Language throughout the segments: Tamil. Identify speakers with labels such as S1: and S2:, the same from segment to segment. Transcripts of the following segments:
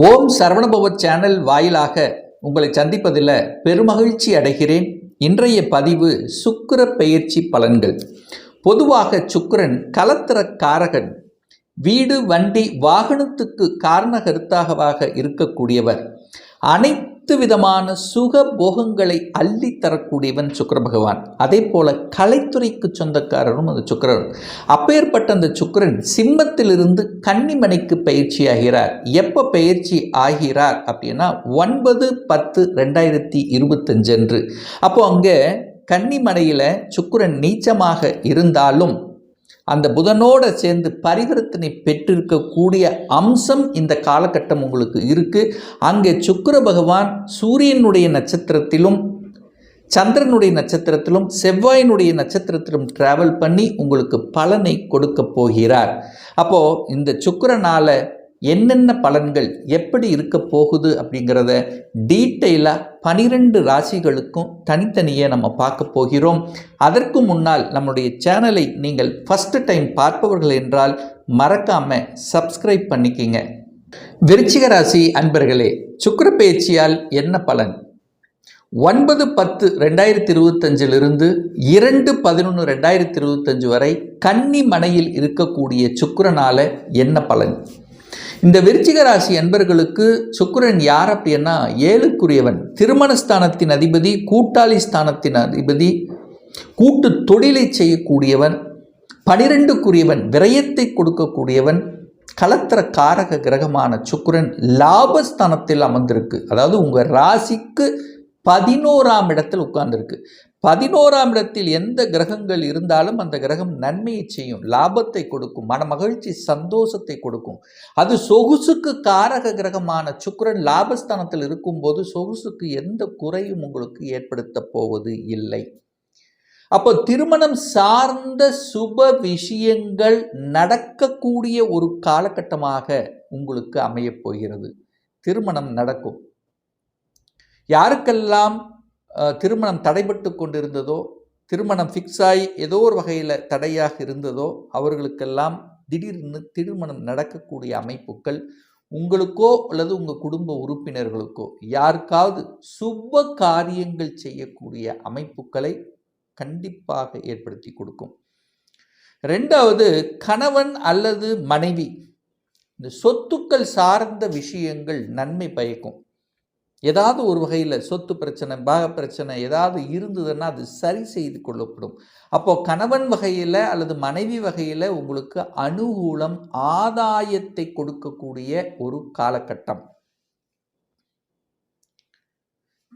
S1: ஓம் சரவணபவ சேனல் வாயிலாக உங்களை சந்திப்பதில் பெருமகிழ்ச்சி அடைகிறேன். இன்றைய பதிவு சுக்கர பெயர்ச்சி பலன்கள். பொதுவாக சுக்கரன் கலத்திர காரகன் வீடு வண்டி வாகனத்துக்கு காரணகருத்தாகவாக இருக்கக்கூடியவர். அனைத்து விதமான சுக போகங்களை அள்ளி தரக்கூடியவன் சுக்கிர பகவான். அதே போல கலைத்துறைக்கு சொந்தக்காரரும் அந்த சுக்கிரன் அப்பேற்பட்ட அந்த சுக்கிரன் சிம்மத்திலிருந்து கன்னிமனைக்கு பயிற்சி ஆகிறார். எப்போ பயிற்சி ஆகிறார் அப்படின்னா ஒன்பது பத்து ரெண்டாயிரத்தி இருபத்தஞ்சு அன்று. அப்போ அங்கே கன்னிமனையில் சுக்கிரன் நீச்சமாக இருந்தாலும் அந்த புதனோடு சேர்ந்து பரிவர்த்தனை பெற்றிருக்கக்கூடிய அம்சம் இந்த காலகட்டம் உங்களுக்கு இருக்குது அங்கே சுக்கிர பகவான் சூரியனுடைய நட்சத்திரத்திலும் சந்திரனுடைய நட்சத்திரத்திலும் செவ்வாயினுடைய நட்சத்திரத்திலும் டிராவல் பண்ணி உங்களுக்கு பலனை கொடுக்க போகிறார். அப்போது இந்த சுக்கிரனால என்னென்ன பலன்கள் எப்படி இருக்க போகுது அப்படிங்கிறத டீட்டெயிலாக பனிரெண்டு ராசிகளுக்கும் தனித்தனியே நம்ம பார்க்க போகிறோம். அதற்கு முன்னால் நம்முடைய சேனலை நீங்கள் ஃபஸ்ட்டு டைம் பார்ப்பவர்கள் என்றால் மறக்காமல் சப்ஸ்கிரைப் பண்ணிக்கிங்க. விருச்சிக ராசி அன்பர்களே சுக்கிர பயிற்சியால் என்ன பலன்? ஒன்பது பத்து ரெண்டாயிரத்தி இருபத்தஞ்சிலிருந்து இரண்டு பதினொன்று ரெண்டாயிரத்தி இருபத்தஞ்சு வரை கன்னி மனையில் இருக்கக்கூடிய சுக்கரனால் என்ன பலன்? இந்த விருச்சிக ராசி அன்பர்களுக்கு சுக்கரன் யார் அப்படின்னா ஏழுக்குரியவன். திருமணஸ்தானத்தின் அதிபதி கூட்டாளி ஸ்தானத்தின் அதிபதி கூட்டு தொழிலை செய்யக்கூடியவன் பனிரெண்டுக்குரியவன் விரயத்தை கொடுக்கக்கூடியவன் கலத்திர காரக கிரகமான சுக்கரன் லாபஸ்தானத்தில் அமர்ந்திருக்கு. அதாவது உங்கள் ராசிக்கு பதினோராம் இடத்தில் உட்கார்ந்துருக்கு. பதினோராம் இடத்தில் எந்த கிரகங்கள் இருந்தாலும் அந்த கிரகம் நன்மையை செய்யும் லாபத்தை கொடுக்கும் மன மகிழ்ச்சி சந்தோஷத்தை கொடுக்கும். அது சொகுசுக்கு காரக கிரகமான சுக்கரன் லாபஸ்தானத்தில் இருக்கும்போது சொகுசுக்கு எந்த குறையும் உங்களுக்கு ஏற்படுத்த போவது இல்லை. அப்போ திருமணம் சார்ந்த சுப விஷயங்கள் நடக்கக்கூடிய ஒரு காலகட்டமாக உங்களுக்கு அமையப் போகிறது. திருமணம் நடக்கும். யாருக்கெல்லாம் திருமணம் தடைபட்டு கொண்டிருந்ததோ திருமணம் ஃபிக்ஸ் ஆகி ஏதோ ஒரு வகையில் தடையாக இருந்ததோ அவர்களுக்கெல்லாம் திடீர்னு திருமணம் நடக்கக்கூடிய அமைப்புகள் உங்களுக்கோ அல்லது உங்கள் குடும்ப உறுப்பினர்களுக்கோ யாருக்காவது சுப காரியங்கள் செய்யக்கூடிய அமைப்புகளை கண்டிப்பாக ஏற்படுத்தி கொடுக்கும். ரெண்டாவது கணவன் அல்லது மனைவி இந்த சொத்துக்கள் சார்ந்த விஷயங்கள் நன்மை பயக்கும். ஏதாவது ஒரு வகையில் சொத்து பிரச்சனை பாக பிரச்சனை ஏதாவது இருந்ததுன்னா அது சரி செய்து கொள்ளப்படும். அப்போது கணவன் வகையில் அல்லது மனைவி வகையில் உங்களுக்கு அனுகூலம் ஆதாயத்தை கொடுக்கக்கூடிய ஒரு காலகட்டம்.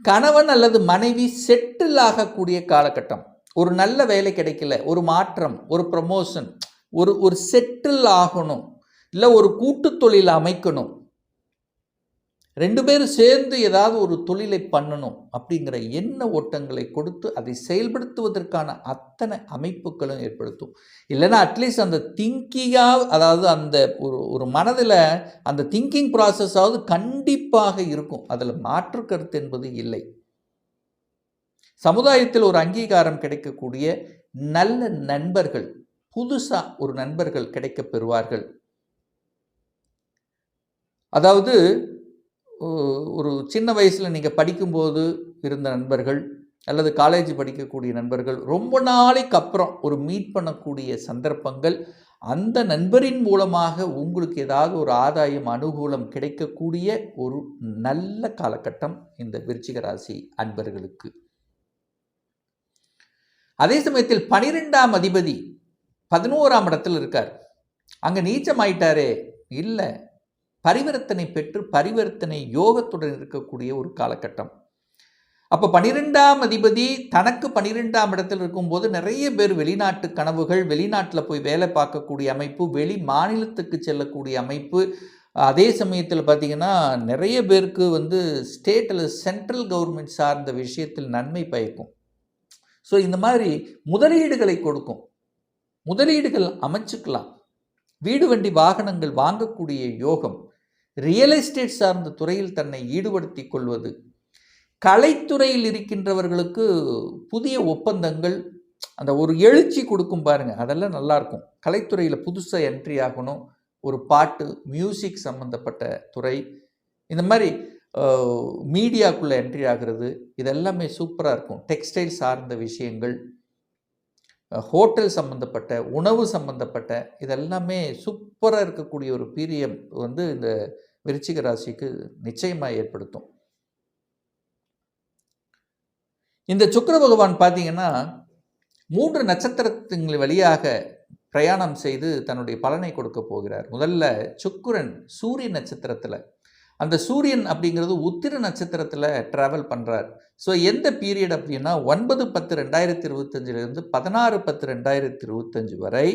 S1: கணவன் அல்லது மனைவி செட்டில் ஆகக்கூடிய காலகட்டம். ஒரு நல்ல வேலை கிடைக்கல ஒரு மாற்றம் ஒரு ப்ரமோஷன் ஒரு ஒரு செட்டில் ஆகணும். இல்லை ஒரு கூட்டு தொழில் அமைக்கணும். ரெண்டு பேரும் சேர்ந்து ஏதாவது ஒரு தொழிலை பண்ணணும் அப்படிங்கிற எண்ண ஓட்டங்களை கொடுத்து அதை செயல்படுத்துவதற்கான அத்தனை அமைப்புகளும் ஏற்படுத்தும். இல்லைன்னா அட்லீஸ்ட் அந்த திங்கிங்காக அதாவது அந்த ஒரு ஒரு மனதில் அந்த திங்கிங் ப்ராசஸாவது கண்டிப்பாக இருக்கும். அதில் மாற்று கருத்து என்பது இல்லை. சமுதாயத்தில் ஒரு அங்கீகாரம் கிடைக்கக்கூடிய நல்ல நண்பர்கள் புதுசாக ஒரு நண்பர்கள் கிடைக்கப் பெறுவார்கள். அதாவது ஒரு சின்ன வயசில் நீங்கள் படிக்கும்போது இருந்த நண்பர்கள் அல்லது காலேஜ் படிக்கக்கூடிய நண்பர்கள் ரொம்ப நாளைக்கு அப்புறம் ஒரு மீட் பண்ணக்கூடிய சந்தர்ப்பங்கள் அந்த நண்பரின் மூலமாக உங்களுக்கு ஏதாவது ஒரு ஆதாயம் அனுகூலம் கிடைக்கக்கூடிய ஒரு நல்ல காலகட்டம் இந்த விருச்சிக ராசி அன்பர்களுக்கு. அதே சமயத்தில் பனிரெண்டாம் அதிபதி பதினோராம் இடத்தில் இருக்கார். அங்கே நீச்சம் ஆயிட்டாரே இல்லை. பரிவர்த்தனை பெற்று பரிவர்த்தனை யோகத்துடன் இருக்கக்கூடிய ஒரு காலகட்டம். அப்போ பனிரெண்டாம் அதிபதி தனக்கு பனிரெண்டாம் இடத்தில் இருக்கும்போது நிறைய பேர் வெளிநாட்டு கனவுகள் வெளிநாட்டில் போய் வேலை பார்க்கக்கூடிய அமைப்பு வெளி மாநிலத்துக்கு செல்லக்கூடிய அமைப்பு. அதே சமயத்தில் பார்த்தீங்கன்னா நிறைய பேருக்கு வந்து ஸ்டேட் அல்லது சென்ட்ரல் கவர்மெண்ட் சார்ந்த விஷயத்தில் நன்மை பயக்கும். ஸோ இந்த மாதிரி முதலீடுகளை கொடுக்கும். முதலீடுகள் அமைச்சுக்கலாம். வீடு வண்டி வாகனங்கள் வாங்கக்கூடிய யோகம். ரியல் எஸ்டேட் சார்ந்த துறையில் தன்னை ஈடுபடுத்தி கொள்வது. கலைத்துறையில் இருக்கின்றவர்களுக்கு புதிய ஒப்பந்தங்கள் அந்த ஒரு எழுச்சி கொடுக்கும் பாருங்க அதெல்லாம் நல்லாயிருக்கும் கலைத்துறையில் புதுசாக என்ட்ரி ஆகணும் ஒரு பாட்டு மியூசிக் சம்மந்தப்பட்ட துறை. இந்த மாதிரி மீடியாக்குள்ளே என்ட்ரி ஆகிறது இதெல்லாமே சூப்பராக இருக்கும். டெக்ஸ்டைல் சார்ந்த விஷயங்கள் ஹோட்டல் சம்மந்தப்பட்ட உணவு சம்மந்தப்பட்ட இதெல்லாமே சூப்பராக இருக்கக்கூடிய ஒரு பீரியம் வந்து இந்த விருச்சிக ராசிக்கு நிச்சயமாக ஏற்படுத்தும். இந்த சுக்கர பகவான் பார்த்தீங்கன்னா மூன்று நட்சத்திரத்தின் வழியாக பிரயாணம் செய்து தன்னுடைய பலனை கொடுக்க போகிறார். முதல்ல சுக்குரன் சூரிய நட்சத்திரத்தில். அந்த சூரியன் அப்படிங்கிறது உத்திர நட்சத்திரத்தில் ட்ராவல் பண்ணுறார் ஸோ எந்த பீரியட் அப்படின்னா ஒன்பது பத்து ரெண்டாயிரத்தி இருபத்தஞ்சிலிருந்து பதினாறு பத்து ரெண்டாயிரத்தி இருபத்தஞ்சு வரை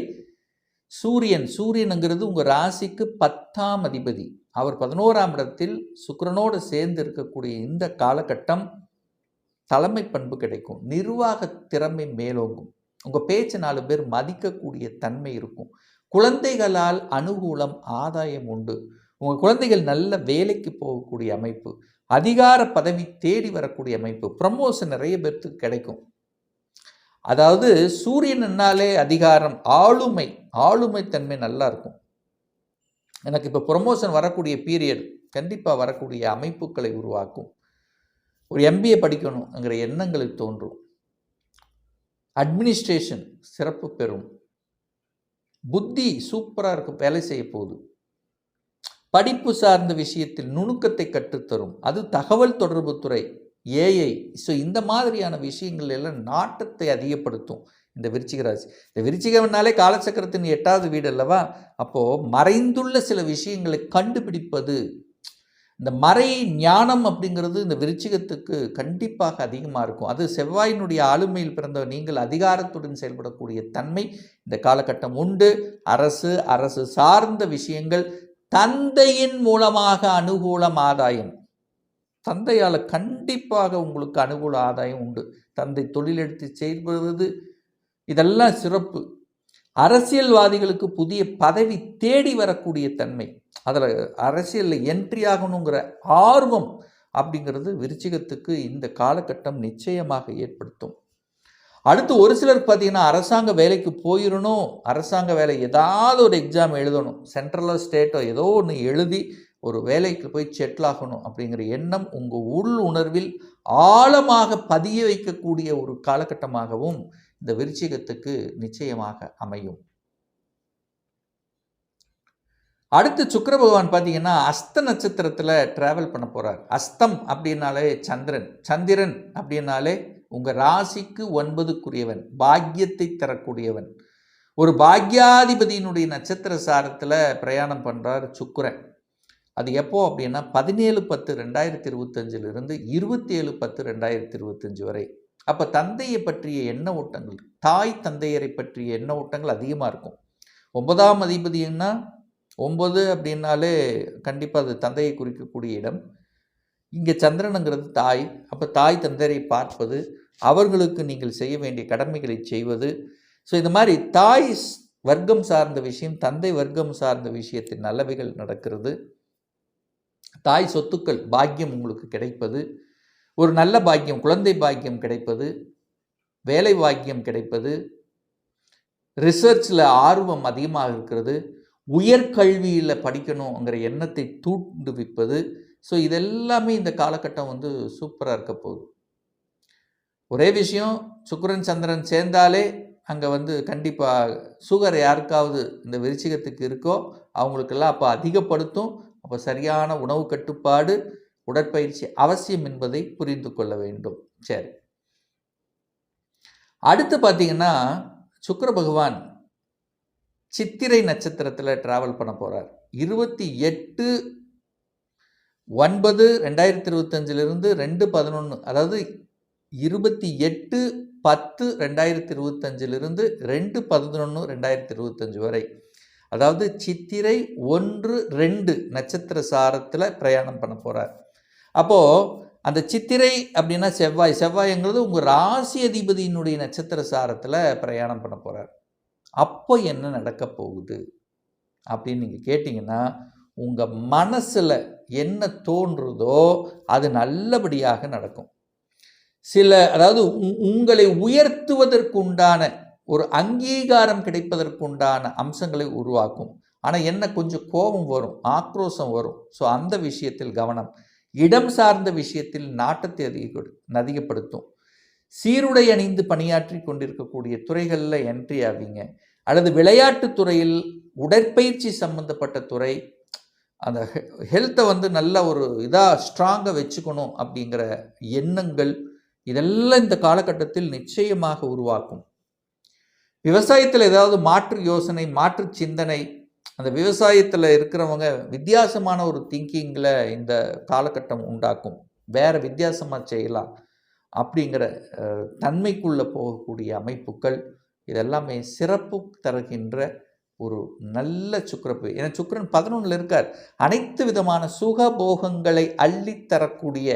S1: சூரியன் சூரியனுங்கிறது உங்கள் ராசிக்கு பத்தாம் அதிபதி. அவர் பதினோராம் இடத்தில் சுக்கரனோடு சேர்ந்து இருக்கக்கூடிய இந்த காலகட்டம் தலைமை பண்பு கிடைக்கும். நிர்வாக திறமை மேலோங்கும். உங்கள் பேச்சு நாலு பேர் மதிக்கக்கூடிய தன்மை இருக்கும். குழந்தைகளால் அனுகூலம் ஆதாயம் உண்டு. உங்கள் குழந்தைகள் நல்ல வேலைக்கு போகக்கூடிய அமைப்பு அதிகார பதவி தேடி வரக்கூடிய அமைப்பு ப்ரமோஷன் நிறைய பேர்த்துக்கு கிடைக்கும். அதாவது சூரியன்னாலே அதிகாரம் ஆளுமை ஆளுமை தன்மை நல்லா இருக்கும். எனக்கு இப்போ ப்ரொமோஷன் வரக்கூடிய பீரியட் கண்டிப்பாக வரக்கூடிய அமைப்புகளை உருவாக்கும். ஒரு எம்பிஏ படிக்கணுங்கிற எண்ணங்கள் தோன்றும். அட்மினிஸ்ட்ரேஷன் சிறப்பு பெறும். புத்தி சூப்பராக இருக்கும் வேலை செய்ய போகுது. படிப்பு சார்ந்த விஷயத்தில் நுணுக்கத்தை கற்றுத்தரும். அது தகவல் தொடர்பு துறை ஏஐ ஸோ இந்த மாதிரியான விஷயங்கள் எல்லாம் நாட்டத்தை அதிகப்படுத்தும். இந்த விருச்சிக ராசி. இந்த விருச்சிகம்னாலே காலச்சக்கரத்தின் எட்டாவது வீடு அல்லவா? அப்போது மறைந்துள்ள சில விஷயங்களை கண்டுபிடிப்பது இந்த மறை ஞானம் அப்படிங்கிறது இந்த விருச்சிகத்துக்கு கண்டிப்பாக அதிகமாக இருக்கும். அது செவ்வாயினுடைய ஆளுமையில் பிறந்த நீங்கள் அதிகாரத்துடன் செயல்படக்கூடிய தன்மை இந்த காலகட்டம் உண்டு. அரசு அரசு சார்ந்த விஷயங்கள் தந்தையின் மூலமாக அனுகூலம் ஆதாயம். தந்தையால் கண்டிப்பாக உங்களுக்கு அனுகூல ஆதாயம் உண்டு. தந்தை தொழிலெடுத்து செயல்படுவது இதெல்லாம் சிறப்பு. அரசியல்வாதிகளுக்கு புதிய பதவி தேடி வரக்கூடிய தன்மை. அதில் அரசியலில் என்ட்ரி ஆகணுங்கிற ஆர்வம் அப்படிங்கிறது விருச்சிகத்துக்கு இந்த காலகட்டம் நிச்சயமாக ஏற்படுத்தும். அடுத்து ஒரு சிலர் பார்த்தீங்கன்னா அரசாங்க வேலைக்கு போயிடணும் அரசாங்க வேலை ஏதாவது ஒரு எக்ஸாம் எழுதணும் சென்ட்ரலோ ஸ்டேட்டோ ஏதோ ஒன்று எழுதி ஒரு வேலைக்கு போய் செட்டில் ஆகணும் அப்படிங்கிற எண்ணம் உங்கள் உள் உணர்வில் ஆழமாக பதிய வைக்கக்கூடிய ஒரு காலகட்டமாகவும் இந்த விருச்சிகத்துக்கு நிச்சயமாக அமையும். அடுத்து சுக்கர பகவான் பார்த்தீங்கன்னா அஸ்த நட்சத்திரத்தில் ட்ராவல் பண்ண போகிறார் அஸ்தம் அப்படின்னாலே சந்திரன். சந்திரன் அப்படின்னாலே உங்கள் ராசிக்கு ஒன்பதுக்குரியவன். பாக்கியத்தை தரக்கூடியவன். ஒரு பாக்யாதிபதியினுடைய நட்சத்திர சாரத்தில் பிரயாணம் பண்ணுறார் சுக்கரன். அது எப்போ அப்படின்னா பதினேழு பத்து ரெண்டாயிரத்தி இருபத்தஞ்சிலிருந்து இருபத்தி ஏழு பத்து ரெண்டாயிரத்தி இருபத்தஞ்சு வரை. அப்போ தந்தையை பற்றிய எண்ண ஓட்டங்கள்? தாய் தந்தையரை பற்றிய எண்ண ஓட்டங்கள் அதிகமாக இருக்கும்? ஒன்பதாம் அதிபதினா ஒம்பது அப்படின்னாலே கண்டிப்பாக அது தந்தையை குறிக்கக்கூடிய இடம். இங்கே சந்திரனுங்கிறது தாய். அப்போ தாய் தந்தையரை பார்ப்பது அவர்களுக்கு நீங்கள் செய்ய வேண்டிய கடமைகளை செய்வது. ஸோ இந்த மாதிரி தாய் வர்க்கம் சார்ந்த விஷயம் தந்தை வர்க்கம் சார்ந்த விஷயத்தில் நல்லவைகள் நடக்கிறது. தாய் சொத்துக்கள் பாக்கியம் உங்களுக்கு கிடைப்பது. ஒரு நல்ல பாக்கியம் குழந்தை பாக்கியம் கிடைப்பது வேலை பாக்கியம் கிடைப்பது ரிசர்ச்சில் ஆர்வம் அதிகமாக இருக்கிறது உயர்கல்வியில் படிக்கணுங்கிற எண்ணத்தை தூண்டுவிப்பது ஸோ இதெல்லாமே இந்த காலகட்டம் வந்து சூப்பராக இருக்க போகுது. ஒரே விஷயம் சுக்கரன் சந்திரன் சேர்ந்தாலே அங்கே வந்து கண்டிப்பாக சுகர் யாருக்காவது இந்த விருச்சிகத்துக்கு இருக்கோ அவங்களுக்கெல்லாம் அப்போ அதிகப்படுத்தும். அப்போ சரியான உணவு கட்டுப்பாடு உடற்பயிற்சி அவசியம் என்பதை புரிந்து கொள்ள வேண்டும். சரி. அடுத்து பார்த்தீங்கன்னா சுக்கர பகவான் சித்திரை நட்சத்திரத்தில் ட்ராவல் பண்ண போகிறார் இருபத்தி எட்டு ஒன்பது ரெண்டாயிரத்தி இருபத்தஞ்சிலிருந்து ரெண்டு பதினொன்று அதாவது இருபத்தி எட்டு பத்து ரெண்டாயிரத்தி இருபத்தஞ்சிலிருந்து ரெண்டு பதினொன்று ரெண்டாயிரத்தி இருபத்தஞ்சு வரை. அதாவது சித்திரை ஒன்று ரெண்டு நட்சத்திர சாரத்தில் பிரயாணம் பண்ண போகிறார் அப்போது அந்த சித்திரை அப்படின்னா செவ்வாய். செவ்வாய்ங்கிறது உங்கள் ராசி அதிபதியினுடைய நட்சத்திர சாரத்தில் பிரயாணம் பண்ண போகிறார் அப்போ என்ன நடக்க போகுது? அப்படின்னு நீங்கள் கேட்டிங்கன்னா உங்கள் மனசில் என்ன தோன்றுதோ அது நல்லபடியாக நடக்கும். சில அதாவது உங்களை உயர்த்துவதற்குண்டான ஒரு அங்கீகாரம் கிடைப்பதற்குண்டான அம்சங்களை உருவாக்கும். ஆனால் என்ன கொஞ்சம் கோபம் வரும் ஆக்ரோஷம் வரும். ஸோ அந்த விஷயத்தில் கவனம். இடம் சார்ந்த விஷயத்தில் நாட்டத்தை அதிக அதிகப்படுத்தும். சீருடை அணிந்து பணியாற்றி கொண்டிருக்கக்கூடிய துறைகளில் என்ட்ரி ஆவீங்க. அல்லது விளையாட்டுத் துறையில் உடற்பயிற்சி சம்பந்தப்பட்ட துறை அந்த ஹெல்த்தை வந்து நல்ல ஒரு இதாக ஸ்ட்ராங்காக வச்சுக்கணும் அப்படிங்கிற எண்ணங்கள் இதெல்லாம் இந்த காலகட்டத்தில் நிச்சயமாக உருவாக்கும். விவசாயத்தில் ஏதாவது மாற்று யோசனை மாற்று சிந்தனை அந்த விவசாயத்தில் இருக்கிறவங்க வித்தியாசமான ஒரு திங்கிங்கில் இந்த காலகட்டம் உண்டாக்கும். வேறு வித்தியாசமாக செய்யலாம் அப்படிங்கிற தன்மைக்குள்ளே போகக்கூடிய அமைப்புகள் இதெல்லாமே சிறப்பு தருகின்ற ஒரு நல்ல சுக்கிரப்பு. ஏன்னா சுக்கிரன் பதினொன்றில் இருக்கார். அனைத்து விதமான சுகபோகங்களை அள்ளித் தரக்கூடிய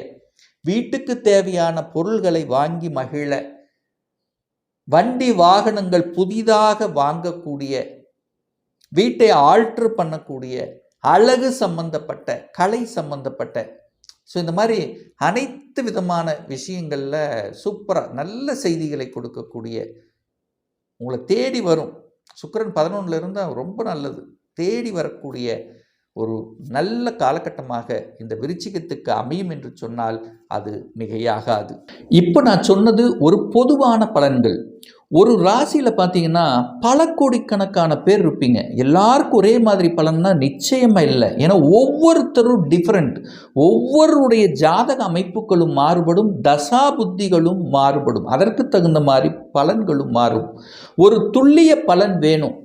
S1: வீட்டுக்கு தேவையான பொருள்களை வாங்கி மகிழ வண்டி வாகனங்கள் புதிதாக வாங்கக்கூடிய வீட்டை ஆல்ட்ரு பண்ணக்கூடிய அழகு சம்பந்தப்பட்ட கலை சம்பந்தப்பட்ட. ஸோ இந்த மாதிரி அனைத்து விதமான விஷயங்களில் சூப்பராக நல்ல செய்திகளை கொடுக்கக்கூடிய உங்களை தேடி வரும். சுக்கிரன் பதினொன்றில் இருந்தால் ரொம்ப நல்லது. தேடி வரக்கூடிய ஒரு நல்ல காலகட்டமாக இந்த விருச்சிகத்துக்கு அமையும் என்று சொன்னால் அது மிகையாகாது. இப்போ நான் சொன்னது ஒரு பொதுவான பலன்கள். ஒரு ராசியில் பார்த்தீங்கன்னா பல கோடிக்கணக்கான பேர் இருப்பீங்க. எல்லாருக்கும் ஒரே மாதிரி பலன்னா நிச்சயமாக இல்லை. ஏன்னா ஒவ்வொருத்தரும் டிஃப்ரெண்ட் ஒவ்வொருடைய ஜாதக அமைப்புகளும் மாறுபடும் தசா புத்திகளும் மாறுபடும். அதற்கு தகுந்த மாதிரி பலன்களும் மாறும். ஒரு துல்லிய பலன் வேணும்.